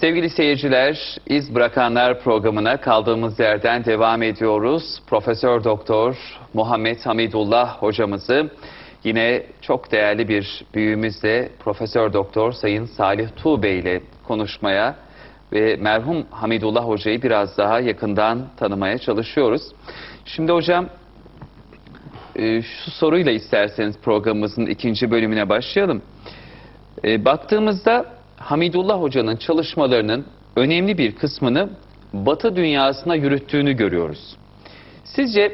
Sevgili seyirciler, İz Bırakanlar programına kaldığımız yerden devam ediyoruz. Profesör Doktor Muhammed Hamidullah hocamızı yine çok değerli bir büyüğümüzle Profesör Doktor Sayın Salih Tuğbey ile konuşmaya ve merhum Hamidullah hocayı biraz daha yakından tanımaya çalışıyoruz. Şimdi hocam e, şu soruyla isterseniz programımızın ikinci bölümüne başlayalım. E, baktığımızda Hamidullah Hoca'nın çalışmalarının önemli bir kısmını Batı dünyasına yürüttüğünü görüyoruz. Sizce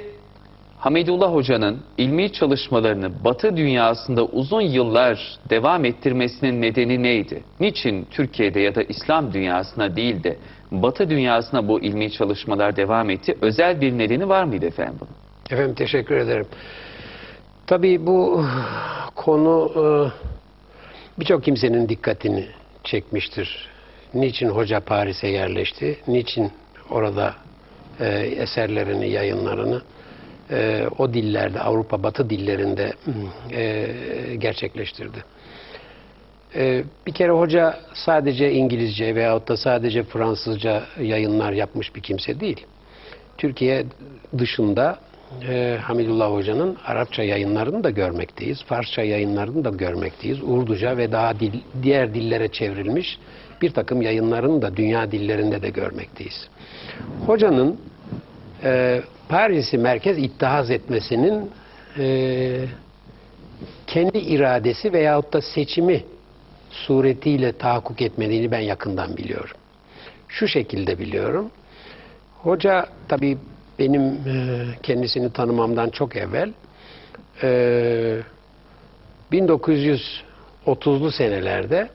Hamidullah Hoca'nın ilmi çalışmalarını Batı dünyasında uzun yıllar devam ettirmesinin nedeni neydi? Niçin Türkiye'de ya da İslam dünyasına değil de Batı dünyasına bu ilmi çalışmalar devam etti? Özel bir nedeni var mıydı efendim bunun? Efendim teşekkür ederim. Tabii bu konu e, birçok kimsenin dikkatini çekmiştir. Niçin hoca Paris'e yerleşti? Niçin orada e, eserlerini, yayınlarını e, o dillerde, Avrupa Batı dillerinde e, gerçekleştirdi? E, bir kere hoca sadece İngilizce veyahut da sadece Fransızca yayınlar yapmış bir kimse değil. Türkiye dışında e, Hamidullah Hoca'nın Arapça yayınlarını da görmekteyiz. Farsça yayınlarını da görmekteyiz. Urduca ve daha dil, diğer dillere çevrilmiş bir takım yayınlarını da dünya dillerinde de görmekteyiz. Hocanın e, Paris'i merkez ittihaz etmesinin e, kendi iradesi veyahut da seçimi suretiyle tahakkuk etmediğini ben yakından biliyorum. Şu şekilde biliyorum. Hoca tabii benim e, kendisini tanımamdan çok evvel e, 1930'lu senelerde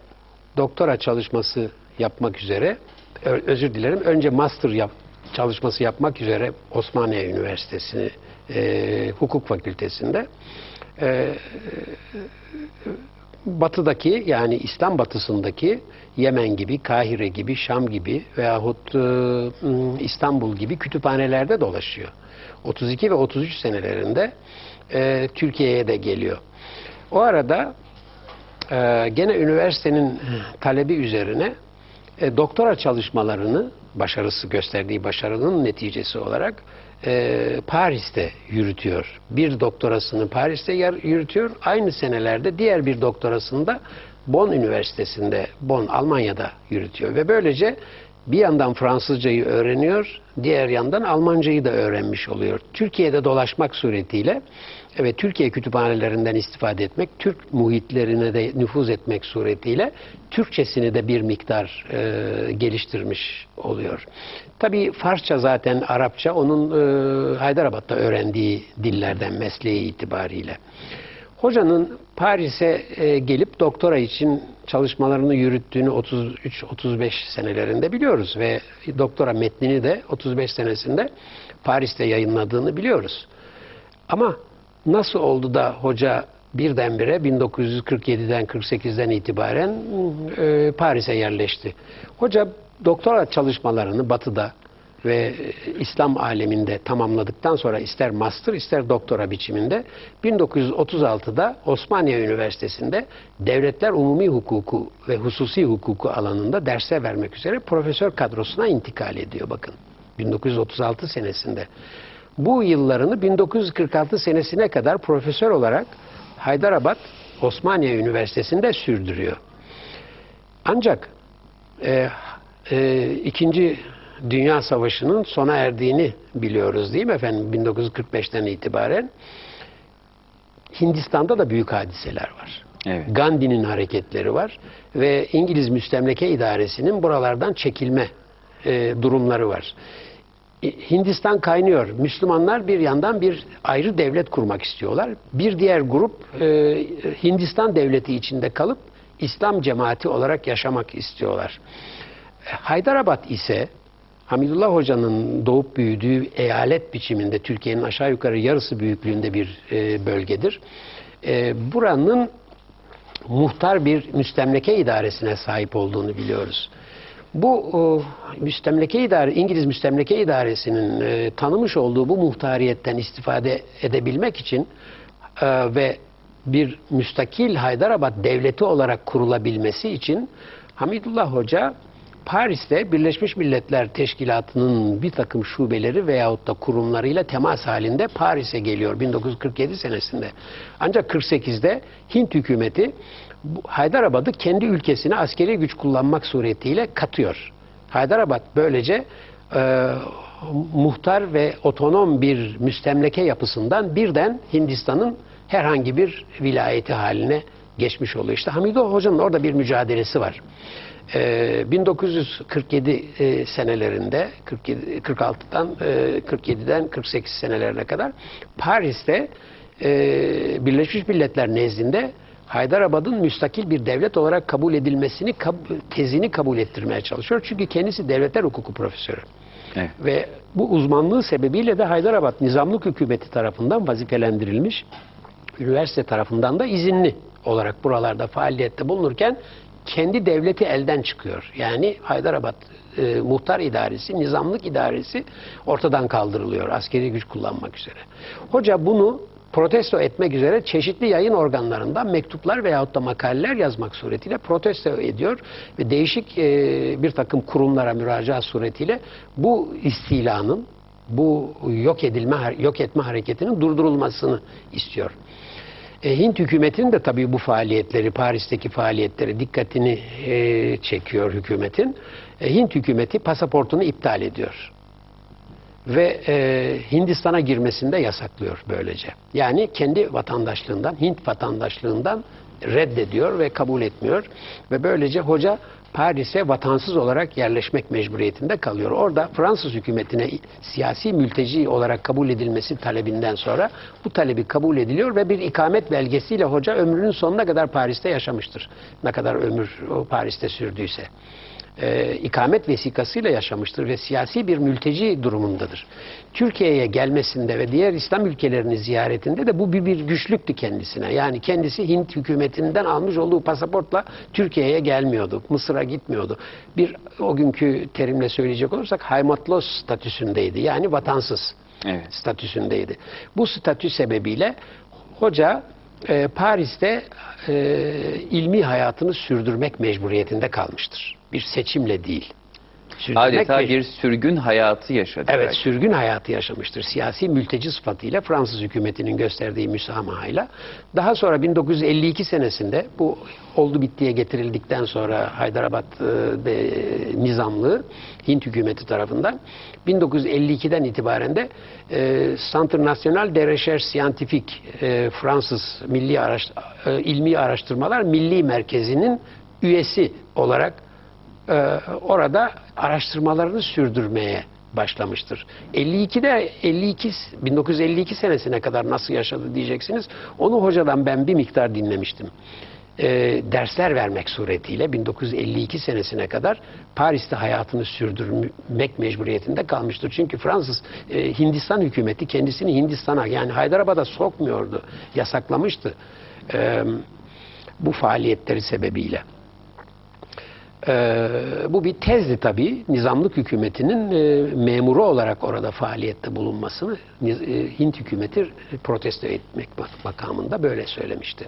doktora çalışması yapmak üzere özür dilerim önce master yap, çalışması yapmak üzere Osmaniye Üniversitesi e, Hukuk Fakültesinde e, batıdaki yani İslam batısındaki Yemen gibi, Kahire gibi, Şam gibi veyahut e, İstanbul gibi kütüphanelerde dolaşıyor. 32 ve 33 senelerinde e, Türkiye'ye de geliyor. O arada e, gene üniversitenin talebi üzerine e, doktora çalışmalarını başarısı gösterdiği başarının neticesi olarak e, Paris'te yürütüyor. Bir doktorasını Paris'te yürütüyor. Aynı senelerde diğer bir doktorasını da Bonn Üniversitesi'nde, Bonn, Almanya'da yürütüyor. Ve böylece bir yandan Fransızcayı öğreniyor, diğer yandan Almancayı da öğrenmiş oluyor. Türkiye'de dolaşmak suretiyle ve Türkiye kütüphanelerinden istifade etmek, Türk muhitlerine de nüfuz etmek suretiyle Türkçesini de bir miktar e, geliştirmiş oluyor. Tabii Farsça zaten Arapça onun e, Haydarabad'da öğrendiği dillerden mesleği itibariyle. Hocanın Paris'e e, gelip doktora için çalışmalarını yürüttüğünü 33-35 senelerinde biliyoruz ve doktora metnini de 35 senesinde Paris'te yayınladığını biliyoruz. Ama nasıl oldu da hoca birdenbire 1947'den 48'den itibaren e, Paris'e yerleşti? Hoca doktora çalışmalarını Batı'da ve İslam aleminde tamamladıktan sonra ister master ister doktora biçiminde 1936'da Osmaniye Üniversitesi'nde devletler umumi hukuku ve hususi hukuku alanında dersler vermek üzere profesör kadrosuna intikal ediyor bakın. 1936 senesinde. Bu yıllarını 1946 senesine kadar profesör olarak Haydarabad Osmaniye Üniversitesi'nde sürdürüyor. Ancak e, e, ikinci Dünya Savaşı'nın sona erdiğini biliyoruz değil mi efendim 1945'ten itibaren. Hindistan'da da büyük hadiseler var. Evet. Gandhi'nin hareketleri var ve İngiliz Müstemleke İdaresi'nin buralardan çekilme e, durumları var. Hindistan kaynıyor. Müslümanlar bir yandan bir ayrı devlet kurmak istiyorlar. Bir diğer grup e, Hindistan devleti içinde kalıp İslam cemaati olarak yaşamak istiyorlar. Haydarabad ise Hamidullah Hoca'nın doğup büyüdüğü eyalet biçiminde Türkiye'nin aşağı yukarı yarısı büyüklüğünde bir e, bölgedir. E, buranın muhtar bir müstemleke idaresine sahip olduğunu biliyoruz. Bu o, müstemleke idare, İngiliz müstemleke idaresinin e, tanımış olduğu bu muhtariyetten istifade edebilmek için e, ve bir müstakil Haydarabad devleti olarak kurulabilmesi için Hamidullah Hoca Paris'te Birleşmiş Milletler Teşkilatı'nın bir takım şubeleri veyahut da kurumlarıyla temas halinde Paris'e geliyor 1947 senesinde. Ancak 48'de Hint hükümeti Haydarabad'ı kendi ülkesine askeri güç kullanmak suretiyle katıyor. Haydarabad böylece e, muhtar ve otonom bir müstemleke yapısından birden Hindistan'ın herhangi bir vilayeti haline geçmiş oluyor. İşte Hamidullah Hoca'nın orada bir mücadelesi var. Ee, 1947 e, senelerinde 47, 46'dan e, 47'den 48 senelerine kadar Paris'te e, Birleşmiş Milletler nezdinde Haydarabad'ın müstakil bir devlet olarak kabul edilmesini kab- tezini kabul ettirmeye çalışıyor. Çünkü kendisi devletler hukuku profesörü. Evet. Ve bu uzmanlığı sebebiyle de Haydarabad Nizamlık Hükümeti tarafından vazifelendirilmiş. Üniversite tarafından da izinli olarak buralarda faaliyette bulunurken kendi devleti elden çıkıyor. Yani Haydarabad e, Muhtar İdaresi, Nizamlık İdaresi ortadan kaldırılıyor askeri güç kullanmak üzere. Hoca bunu protesto etmek üzere çeşitli yayın organlarından mektuplar veyahut da makaleler yazmak suretiyle protesto ediyor ve değişik e, bir takım kurumlara müracaat suretiyle bu istilanın, bu yok edilme yok etme hareketinin durdurulmasını istiyor. E, Hint hükümetinin de tabii bu faaliyetleri, Paris'teki faaliyetleri dikkatini e, çekiyor hükümetin. E, Hint hükümeti pasaportunu iptal ediyor. Ve e, Hindistan'a girmesini de yasaklıyor böylece. Yani kendi vatandaşlığından, Hint vatandaşlığından reddediyor ve kabul etmiyor. Ve böylece hoca Paris'e vatansız olarak yerleşmek mecburiyetinde kalıyor. Orada Fransız hükümetine siyasi mülteci olarak kabul edilmesi talebinden sonra bu talebi kabul ediliyor ve bir ikamet belgesiyle hoca ömrünün sonuna kadar Paris'te yaşamıştır. Ne kadar ömür Paris'te sürdüyse. Ee, ikamet vesikasıyla yaşamıştır ve siyasi bir mülteci durumundadır. Türkiye'ye gelmesinde ve diğer İslam ülkelerini ziyaretinde de bu bir, bir güçlüktü kendisine. Yani kendisi Hint hükümetinden almış olduğu pasaportla Türkiye'ye gelmiyordu. Mısır'a gitmiyordu. Bir o günkü terimle söyleyecek olursak haymatlos statüsündeydi. Yani vatansız Evet. statüsündeydi. Bu statü sebebiyle hoca e, Paris'te e, ilmi hayatını sürdürmek mecburiyetinde kalmıştır. Bir seçimle değil. Sürdürmek Adeta mec- bir sürgün hayatı yaşadı. Evet, belki. sürgün hayatı yaşamıştır. Siyasi mülteci sıfatıyla Fransız hükümetinin gösterdiği müsamahayla. Daha sonra 1952 senesinde bu oldu bittiye getirildikten sonra Haydarabad e, nizamlığı Hint hükümeti tarafından 1952'den itibaren de e, Centre National de Recherche Scientifique e, Fransız Milli Araş, e, İlmi Araştırmalar Milli Merkezi'nin üyesi olarak e, orada araştırmalarını sürdürmeye başlamıştır. 52'de 52 1952 senesine kadar nasıl yaşadı diyeceksiniz. Onu hocadan ben bir miktar dinlemiştim. E, dersler vermek suretiyle 1952 senesine kadar Paris'te hayatını sürdürmek mecburiyetinde kalmıştır. Çünkü Fransız e, Hindistan hükümeti kendisini Hindistan'a yani Haydarabad'a sokmuyordu, yasaklamıştı. E, bu faaliyetleri sebebiyle. Ee, bu bir tezdi tabii. Nizamlık hükümetinin e, memuru olarak orada faaliyette bulunmasını e, Hint hükümeti protesto etmek mak- makamında böyle söylemişti.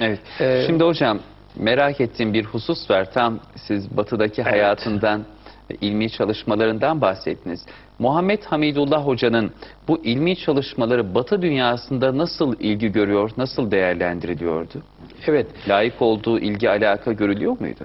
Evet. Ee, Şimdi hocam merak ettiğim bir husus var. Tam siz batıdaki hayatından, ve ilmi çalışmalarından bahsettiniz. Muhammed Hamidullah Hoca'nın bu ilmi çalışmaları Batı dünyasında nasıl ilgi görüyor, nasıl değerlendiriliyordu? Evet, Layık olduğu ilgi alaka görülüyor muydu?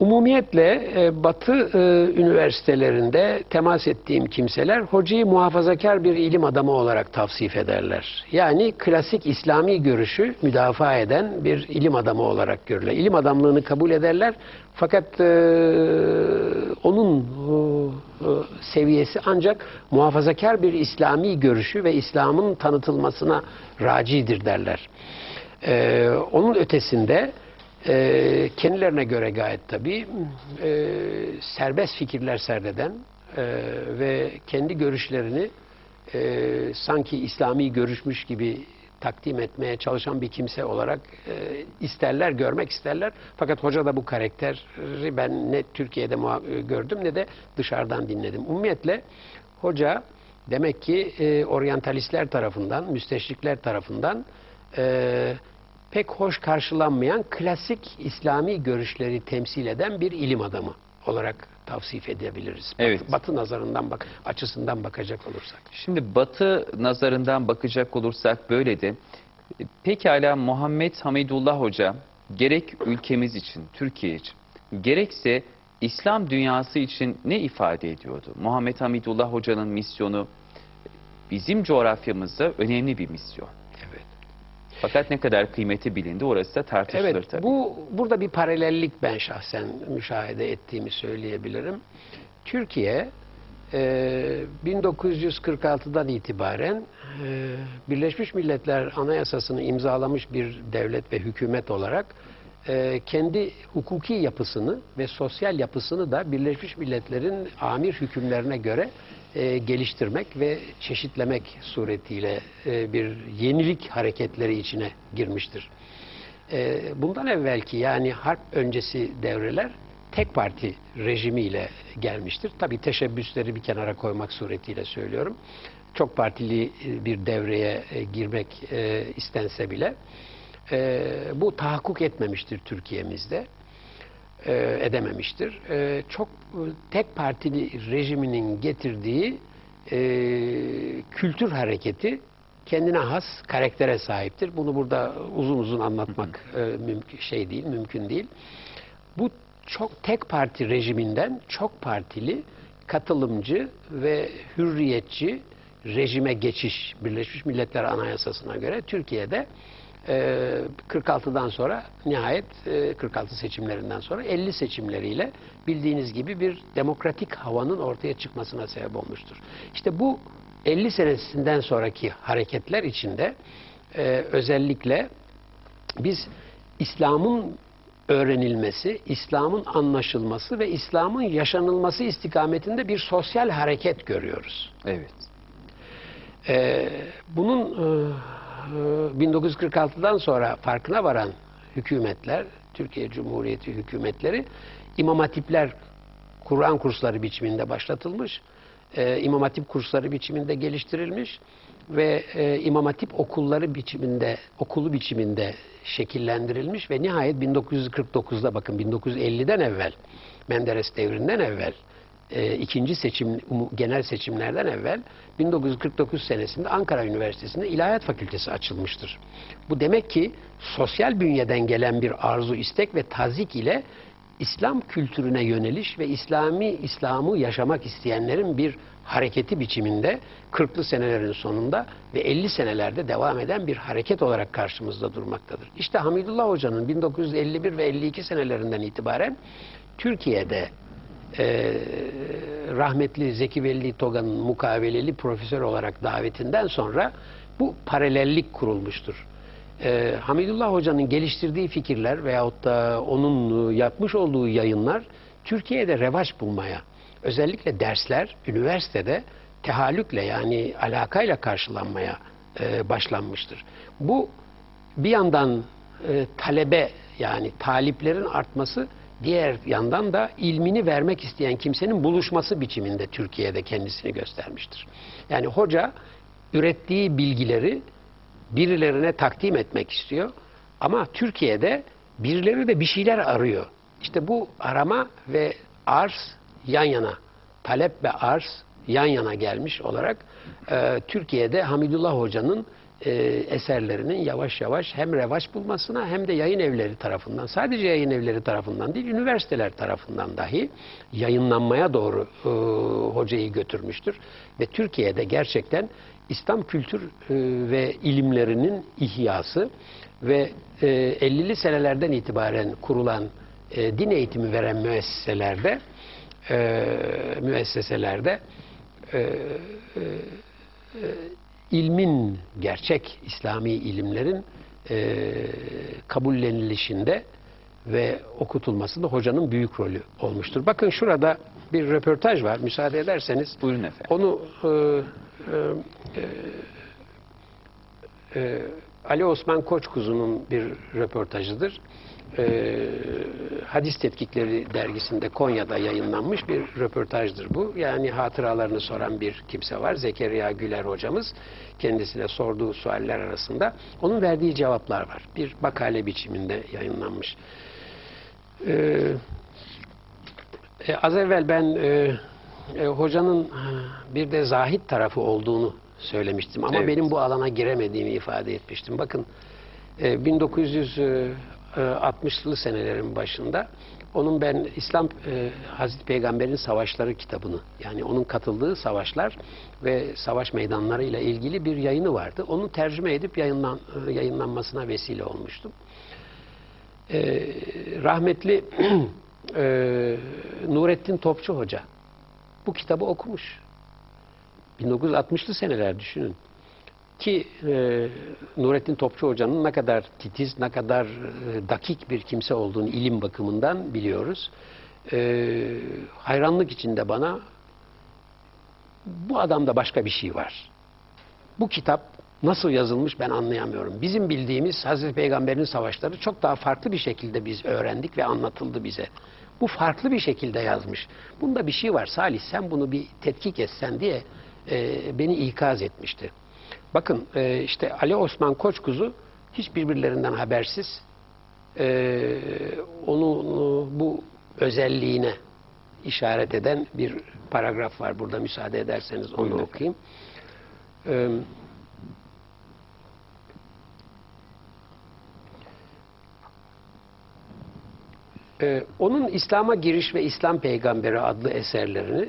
Umumiyetle e, Batı e, üniversitelerinde temas ettiğim kimseler hocayı muhafazakar bir ilim adamı olarak tavsif ederler. Yani klasik İslami görüşü müdafaa eden bir ilim adamı olarak görürler. İlim adamlığını kabul ederler fakat e, onun e, e, seviyesi ancak muhafazakar bir İslami görüşü ve İslam'ın tanıtılmasına racidir derler. E, onun ötesinde e, kendilerine göre gayet tabii e, serbest fikirler serdeden e, ve kendi görüşlerini e, sanki İslami görüşmüş gibi takdim etmeye çalışan bir kimse olarak e, isterler, görmek isterler. Fakat hoca da bu karakteri ben ne Türkiye'de muha- gördüm ne de dışarıdan dinledim. Umumiyetle hoca demek ki e, oryantalistler tarafından, müsteşrikler tarafından e, pek hoş karşılanmayan klasik İslami görüşleri temsil eden bir ilim adamı olarak tavsif edebiliriz. Evet. Batı, batı nazarından bak açısından bakacak olursak. Şimdi Batı nazarından bakacak olursak böyle de pekala Muhammed Hamidullah Hoca gerek ülkemiz için, Türkiye için, gerekse İslam dünyası için ne ifade ediyordu? Muhammed Hamidullah Hoca'nın misyonu bizim coğrafyamızda önemli bir misyon. Fakat ne kadar kıymeti bilindi orası da tartışılır Evet, tabii. bu burada bir paralellik ben şahsen müşahede ettiğimi söyleyebilirim. Türkiye e, 1946'dan itibaren e, Birleşmiş Milletler Anayasası'nı imzalamış bir devlet ve hükümet olarak e, kendi hukuki yapısını ve sosyal yapısını da Birleşmiş Milletler'in amir hükümlerine göre e, geliştirmek ve çeşitlemek suretiyle e, bir yenilik hareketleri içine girmiştir. E, bundan evvelki yani harp öncesi devreler tek parti rejimiyle gelmiştir. Tabi teşebbüsleri bir kenara koymak suretiyle söylüyorum. Çok partili e, bir devreye e, girmek e, istense bile bu tahakkuk etmemiştir Türkiye'mizde. E, edememiştir. E, çok e, tek partili rejiminin getirdiği e, kültür hareketi kendine has karaktere sahiptir. Bunu burada uzun uzun anlatmak e, mümkün şey değil, mümkün değil. Bu çok tek parti rejiminden çok partili, katılımcı ve hürriyetçi rejime geçiş Birleşmiş Milletler Anayasası'na göre Türkiye'de e, 46'dan sonra nihayet e, 46 seçimlerinden sonra 50 seçimleriyle bildiğiniz gibi bir demokratik havanın ortaya çıkmasına sebep olmuştur. İşte bu 50 senesinden sonraki hareketler içinde e, özellikle biz İslam'ın öğrenilmesi, İslam'ın anlaşılması ve İslam'ın yaşanılması istikametinde bir sosyal hareket görüyoruz. Evet. Ee, bunun e, e, 1946'dan sonra farkına varan hükümetler, Türkiye Cumhuriyeti hükümetleri İmam Hatipler Kur'an kursları biçiminde başlatılmış, e, İmam Hatip kursları biçiminde geliştirilmiş ve e, İmam Hatip okulları biçiminde, okulu biçiminde şekillendirilmiş ve nihayet 1949'da bakın 1950'den evvel, Menderes devrinden evvel e, ikinci seçim genel seçimlerden evvel 1949 senesinde Ankara Üniversitesi'nde İlahiyat Fakültesi açılmıştır. Bu demek ki sosyal bünyeden gelen bir arzu, istek ve tazik ile İslam kültürüne yöneliş ve İslami İslam'ı yaşamak isteyenlerin bir hareketi biçiminde 40'lı senelerin sonunda ve 50 senelerde devam eden bir hareket olarak karşımızda durmaktadır. İşte Hamidullah Hoca'nın 1951 ve 52 senelerinden itibaren Türkiye'de e, rahmetli Zeki Veli Toga'nın mukaveleli profesör olarak davetinden sonra bu paralellik kurulmuştur. E, Hamidullah Hoca'nın geliştirdiği fikirler veyahut da onun e, yapmış olduğu yayınlar Türkiye'de revaç bulmaya, özellikle dersler üniversitede tehallükle yani alakayla karşılanmaya e, başlanmıştır. Bu bir yandan e, talebe yani taliplerin artması diğer yandan da ilmini vermek isteyen kimsenin buluşması biçiminde Türkiye'de kendisini göstermiştir. Yani hoca ürettiği bilgileri birilerine takdim etmek istiyor ama Türkiye'de birileri de bir şeyler arıyor. İşte bu arama ve arz yan yana, talep ve arz yan yana gelmiş olarak e, Türkiye'de Hamidullah Hoca'nın e, eserlerinin yavaş yavaş hem revaç bulmasına hem de yayın evleri tarafından, sadece yayın evleri tarafından değil, üniversiteler tarafından dahi yayınlanmaya doğru e, hocayı götürmüştür. Ve Türkiye'de gerçekten İslam kültür e, ve ilimlerinin ihyası ve e, 50'li senelerden itibaren kurulan e, din eğitimi veren müesseselerde e, müesseselerde e, e, e, ilmin gerçek İslami ilimlerin e, kabullenilişinde ve okutulmasında hocanın büyük rolü olmuştur. Bakın şurada bir röportaj var. Müsaade ederseniz Buyurun efendim. onu e, e, e, e, Ali Osman Koçkuzu'nun bir röportajıdır. E, Hadis Tetkikleri dergisinde Konya'da yayınlanmış bir röportajdır bu. Yani hatıralarını soran bir kimse var. Zekeriya Güler hocamız kendisine sorduğu sualler arasında onun verdiği cevaplar var. Bir makale biçiminde yayınlanmış. E, E, az evvel ben e, e, hocanın bir de zahit tarafı olduğunu söylemiştim. Ama Evet. benim bu alana giremediğimi ifade etmiştim. Bakın e, 1960'lı senelerin başında onun ben İslam e, Hazreti Peygamber'in Savaşları kitabını yani onun katıldığı savaşlar ve savaş meydanları ile ilgili bir yayını vardı. Onu tercüme edip yayınlan, e, yayınlanmasına vesile olmuştum. E, rahmetli e, Nurettin Topçu Hoca bu kitabı okumuş. 1960'lı seneler düşünün. Ki e, Nurettin Topçu Hoca'nın ne kadar titiz, ne kadar e, dakik bir kimse olduğunu ilim bakımından biliyoruz. E, hayranlık içinde bana bu adamda başka bir şey var. Bu kitap nasıl yazılmış ben anlayamıyorum. Bizim bildiğimiz Hazreti Peygamber'in savaşları çok daha farklı bir şekilde biz öğrendik ve anlatıldı bize. Bu farklı bir şekilde yazmış. Bunda bir şey var Salih sen bunu bir tetkik etsen diye e, beni ikaz etmişti. Bakın e, işte Ali Osman Koçkuzu hiç birbirlerinden habersiz e, onun bu özelliğine işaret eden bir paragraf var burada müsaade ederseniz onu Buyurun. okuyayım. E, Ee, onun İslam'a Giriş ve İslam Peygamberi adlı eserlerini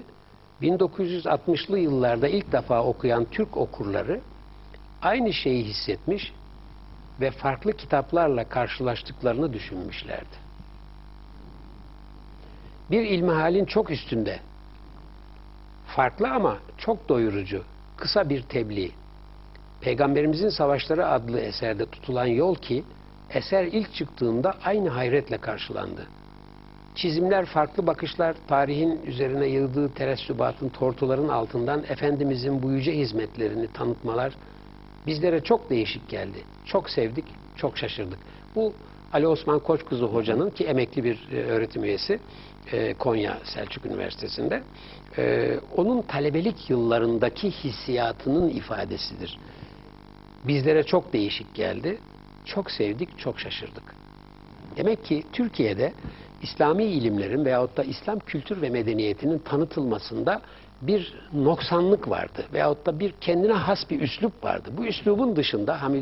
1960'lı yıllarda ilk defa okuyan Türk okurları aynı şeyi hissetmiş ve farklı kitaplarla karşılaştıklarını düşünmüşlerdi. Bir ilmihalin çok üstünde, farklı ama çok doyurucu, kısa bir tebliğ. Peygamberimizin Savaşları adlı eserde tutulan yol ki eser ilk çıktığında aynı hayretle karşılandı. Çizimler, farklı bakışlar, tarihin üzerine yığdığı teressübatın, tortuların altından Efendimizin bu yüce hizmetlerini tanıtmalar bizlere çok değişik geldi. Çok sevdik, çok şaşırdık. Bu Ali Osman Koçkuzu hocanın ki emekli bir e, öğretim üyesi e, Konya Selçuk Üniversitesi'nde e, onun talebelik yıllarındaki hissiyatının ifadesidir. Bizlere çok değişik geldi. Çok sevdik, çok şaşırdık. Demek ki Türkiye'de İslami ilimlerin veyahut da İslam kültür ve medeniyetinin tanıtılmasında bir noksanlık vardı. Veyahut da bir kendine has bir üslup vardı. Bu üslubun dışında Hamidullah